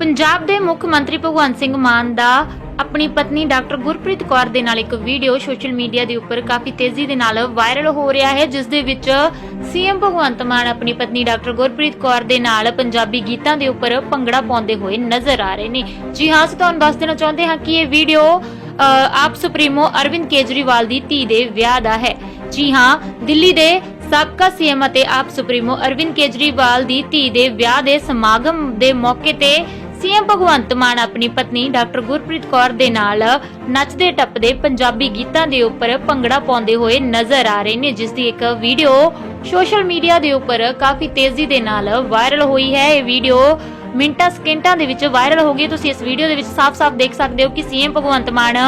ਪੰਜਾਬ ਦੇ ਮੁੱਖ ਮੰਤਰੀ ਭਗਵੰਤ ਸਿੰਘ ਮਾਨ ਦਾ ਆਪਣੀ ਪਤਨੀ ਡਾਕਟਰ ਗੁਰਪ੍ਰੀਤ ਕੌਰ ਦੇ ਨਾਲ ਇੱਕ ਵੀਡੀਓ ਸੋਸ਼ਲ ਮੀਡੀਆ ਦੇ ਉੱਪਰ ਕਾਫੀ ਤੇਜ਼ੀ ਦੇ ਨਾਲ ਵਾਇਰਲ ਹੋ ਰਿਹਾ ਹੈ, ਜਿਸ ਦੇ ਵਿੱਚ ਸੀਐਮ ਭਗਵੰਤ ਮਾਨ ਆਪਣੀ ਪਤਨੀ ਡਾਕਟਰ ਗੁਰਪ੍ਰੀਤ ਕੌਰ ਦੇ ਨਾਲ ਪੰਜਾਬੀ ਗੀਤਾਂ ਦੇ ਉੱਪਰ ਭੰਗੜਾ ਪਾਉਂਦੇ ਹੋਏ ਨਜ਼ਰ ਆ ਰਹੇ ਨੇ। ਜੀ ਹਾਂ, ਅਸੀਂ ਤੁਹਾਨੂੰ ਦੱਸ ਦੇਣਾ ਚਾਹੁੰਦੇ ਹਾਂ ਕਿ ਇਹ ਵੀਡੀਓ ਆਪ ਸੁਪਰੀਮੋ ਅਰਵਿੰਦ ਕੇਜਰੀਵਾਲ ਦੀ ਧੀ ਦੇ ਵਿਆਹ ਦਾ ਹੈ। ਜੀ ਹਾਂ, ਦਿੱਲੀ ਦੇ ਸਾਬਕਾ ਸੀਐਮ ਅਤੇ ਆਪ ਸੁਪਰੀਮੋ ਅਰਵਿੰਦ ਕੇਜਰੀਵਾਲ ਦੀ ਧੀ ਦੇ ਵਿਆਹ ਦੇ ਸਮਾਗਮ ਦੇ ਮੌਕੇ ਤੇ ਸੀਐਮ ਭਗਵੰਤ ਮਾਨ ਆਪਣੀ ਪਤਨੀ ਡਾਕਟਰ ਗੁਰਪ੍ਰੀਤ ਕੌਰ ਦੇ ਨਾਲ ਨੱਚਦੇ ਟੱਪਦੇ ਪੰਜਾਬੀ ਗੀਤਾਂ ਦੇ ਉੱਪਰ ਭੰਗੜਾ ਪਾਉਂਦੇ ਹੋਏ ਨਜ਼ਰ ਆ ਰਹੇ ਨੇ ਜਿਸ ਦੀ ਇੱਕ ਵੀਡੀਓ ਸੋਸ਼ਲ ਮੀਡੀਆ ਦੇ ਉੱਪਰ ਕਾਫੀ ਤੇਜ਼ੀ ਦੇ ਨਾਲ ਵਾਇਰਲ ਹੋਈ ਹੈ। ਇਹ ਵੀਡੀਓ ਮਿੰਟਾਂ, ਸਕਿੰਟਾਂ ਦੇ ਵਿੱਚ ਵਾਇਰਲ ਹੋ ਗਈ। ਤੁਸੀਂ ਇਸ ਵੀਡੀਓ ਦੇ ਵਿੱਚ ਸਾਫ਼-ਸਾਫ਼ ਦੇਖ ਸਕਦੇ ਹੋ ਕਿ ਸੀਐਮ ਭਗਵੰਤ ਮਾਨ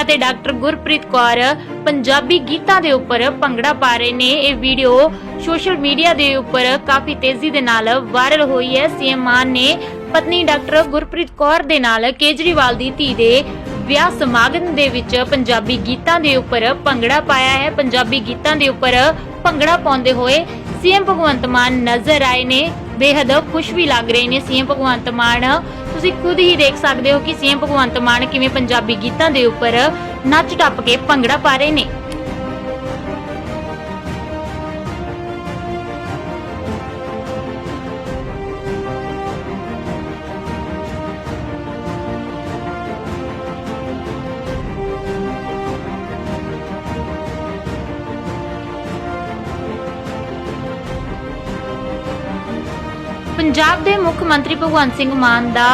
ਅਤੇ ਡਾਕਟਰ ਗੁਰਪ੍ਰੀਤ ਕੌਰ ਪੰਜਾਬੀ ਗੀਤਾਂ ਦੇ ਉੱਪਰ ਭੰਗੜਾ ਪਾ ਰਹੇ ਨੇ। ਇਹ ਵੀਡੀਓ ਸੋਸ਼ਲ ਮੀਡੀਆ ਦੇ ਉੱਪਰ ਕਾਫੀ ਤੇਜ਼ੀ ਦੇ ਨਾਲ ਵਾਇਰਲ ਹੋਈ ਹੈ। ਸੀਐਮ ਮਾਨ ਨੇ ਪਤਨੀ ਡਾਕਟਰ ਗੁਰਪ੍ਰੀਤ ਕੌਰ ਦੇ ਨਾਲ ਕੇਜਰੀਵਾਲ ਦੀ ਧੀ ਦੇ ਵਿਆਹ ਸਮਾਗਮ ਦੇ ਵਿੱਚ ਪੰਜਾਬੀ ਗੀਤਾਂ ਦੇ ਉੱਪਰ ਭੰਗੜਾ ਪਾਇਆ ਹੈ। ਪੰਜਾਬੀ ਗੀਤਾਂ ਦੇ ਉੱਪਰ ਭੰਗੜਾ ਪਾਉਂਦੇ ਹੋਏ ਸੀਐਮ ਭਗਵੰਤ ਮਾਨ ਨਜ਼ਰ ਆਏ ਨੇ। ਬੇਹੱਦ ਖੁਸ਼ ਵੀ ਲੱਗ ਰਹੇ ਨੇ ਸੀਐਮ ਭਗਵੰਤ ਮਾਨ। ਤੁਸੀਂ ਖੁਦ ਹੀ ਦੇਖ ਸਕਦੇ ਹੋ ਕਿ ਸੀਐਮ ਭਗਵੰਤ ਮਾਨ ਕਿਵੇਂ ਪੰਜਾਬੀ ਗੀਤਾਂ ਦੇ ਉੱਪਰ ਨੱਚ ਟੱਪ ਕੇ ਭੰਗੜਾ ਪਾ ਰਹੇ ਨੇ। ਪੰਜਾਬ ਦੇ ਮੁੱਖ ਮੰਤਰੀ ਭਗਵੰਤ ਸਿੰਘ ਮਾਨ ਦਾ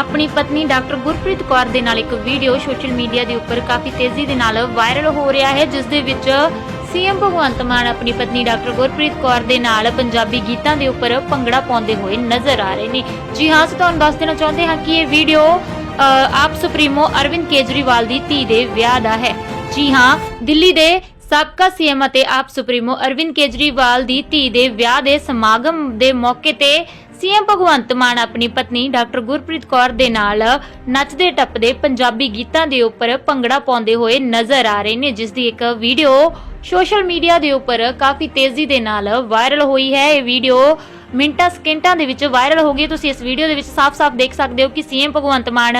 ਆਪਣੀ ਪਤਨੀ ਡਾਕਟਰ ਗੁਰਪ੍ਰੀਤ ਕੌਰ ਦੇ ਨਾਲ ਇੱਕ ਵੀਡੀਓ ਸੋਸ਼ਲ ਮੀਡੀਆ ਦੇ ਉੱਪਰ ਕਾਫੀ ਤੇਜ਼ੀ ਦੇ ਨਾਲ ਵਾਇਰਲ ਹੋ ਰਿਹਾ ਹੈ, ਜਿਸ ਦੇ ਵਿੱਚ ਸੀਐਮ ਭਗਵੰਤ ਮਾਨ ਆਪਣੀ ਪਤਨੀ ਡਾਕਟਰ ਗੁਰਪ੍ਰੀਤ ਕੌਰ ਦੇ ਨਾਲ ਪੰਜਾਬੀ ਗੀਤਾਂ ਦੇ ਉੱਪਰ ਭੰਗੜਾ ਪਾਉਂਦੇ ਹੋਏ ਨਜ਼ਰ ਆ ਰਹੇ ਨੇ। ਜੀ ਹਾਂ, ਅਸੀਂ ਤੁਹਾਨੂੰ ਦੱਸ ਦੇਣਾ ਚਾਹੁੰਦੇ ਹਾਂ ਕਿ ਇਹ ਵੀਡੀਓ ਆਪ ਸੁਪਰੀਮੋ ਅਰਵਿੰਦ ਕੇਜਰੀਵਾਲ ਦੀ ਧੀ ਦੇ ਵਿਆਹ ਦਾ ਹੈ। ਜੀ ਹਾਂ, ਦਿੱਲੀ ਦੇ ਸਾਬਕਾ ਸੀਐਮ ਅਤੇ ਆਪ ਸੁਪਰੀਮੋ ਅਰਵਿੰਦ ਕੇਜਰੀਵਾਲ ਦੀ ਧੀ ਦੇ ਵਿਆਹ ਦੇ ਸਮਾਗਮ ਦੇ ਮੌਕੇ ਤੇ ਸੀਐਮ ਭਗਵੰਤ ਮਾਨ ਆਪਣੀ ਪਤਨੀ ਡਾਕਟਰ ਗੁਰਪ੍ਰੀਤ ਕੌਰ ਦੇ ਨਾਲ ਨੱਚਦੇ ਟੱਪਦੇ ਪੰਜਾਬੀ ਗੀਤਾਂ ਦੇ ਉੱਪਰ ਭੰਗੜਾ ਪਾਉਂਦੇ ਹੋਏ ਨਜ਼ਰ ਆ ਰਹੇ ਨੇ ਜਿਸ ਦੀ ਇੱਕ ਵੀਡੀਓ ਸੋਸ਼ਲ ਮੀਡੀਆ ਦੇ ਉੱਪਰ ਕਾਫੀ ਤੇਜ਼ੀ ਦੇ ਨਾਲ ਵਾਇਰਲ ਹੋਈ ਹੈ। ਇਹ ਵੀਡੀਓ ਮਿੰਟਾਂ, ਸਕਿੰਟਾਂ ਦੇ ਵਿੱਚ ਵਾਇਰਲ ਹੋ ਗਈ। ਤੁਸੀਂ ਇਸ ਵੀਡੀਓ ਦੇ ਵਿੱਚ ਸਾਫ਼-ਸਾਫ਼ ਦੇਖ ਸਕਦੇ ਹੋ ਕਿ ਸੀਐਮ ਭਗਵੰਤ ਮਾਨ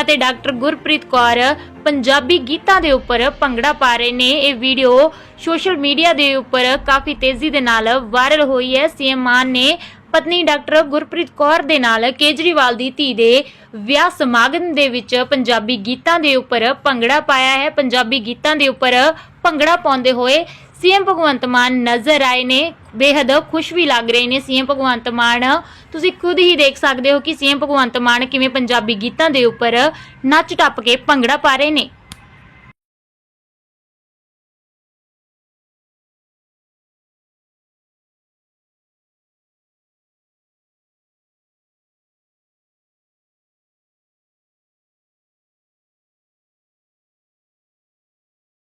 ਅਤੇ ਡਾਕਟਰ ਗੁਰਪ੍ਰੀਤ ਕੌਰ ਪੰਜਾਬੀ ਗੀਤਾਂ ਦੇ ਉੱਪਰ ਭੰਗੜਾ ਪਾ ਰਹੇ ਨੇ। ਇਹ ਵੀਡੀਓ ਸੋਸ਼ਲ ਮੀਡੀਆ ਦੇ ਉੱਪਰ ਕਾਫੀ ਤੇਜ਼ੀ ਦੇ ਨਾਲ ਵਾਇਰਲ ਹੋਈ ਹੈ। ਸੀਐਮ ਮਾਨ ਨੇ ਪਤਨੀ ਡਾਕਟਰ ਗੁਰਪ੍ਰੀਤ ਕੌਰ ਦੇ ਨਾਲ ਕੇਜਰੀਵਾਲ ਦੀ ਧੀ ਦੇ ਵਿਆਹ ਸਮਾਗਮ ਦੇ ਵਿੱਚ ਪੰਜਾਬੀ ਗੀਤਾਂ ਦੇ ਉੱਪਰ ਭੰਗੜਾ ਪਾਇਆ ਹੈ। ਪੰਜਾਬੀ ਗੀਤਾਂ ਦੇ ਉੱਪਰ ਭੰਗੜਾ ਪਾਉਂਦੇ ਹੋਏ ਸੀਐਮ ਭਗਵੰਤ ਮਾਨ ਨਜ਼ਰ ਆਏ ਨੇ। ਬੇਹੱਦ ਖੁਸ਼ ਵੀ ਲੱਗ ਰਹੇ ਨੇ ਸੀਐਮ ਭਗਵੰਤ ਮਾਨ। ਤੁਸੀਂ ਖੁਦ ਹੀ ਦੇਖ ਸਕਦੇ ਹੋ ਕਿ ਸੀਐਮ ਭਗਵੰਤ ਮਾਨ ਕਿਵੇਂ ਪੰਜਾਬੀ ਗੀਤਾਂ ਦੇ ਉੱਪਰ ਨੱਚ ਟੱਪ ਕੇ ਭੰਗੜਾ ਪਾ ਰਹੇ ਨੇ।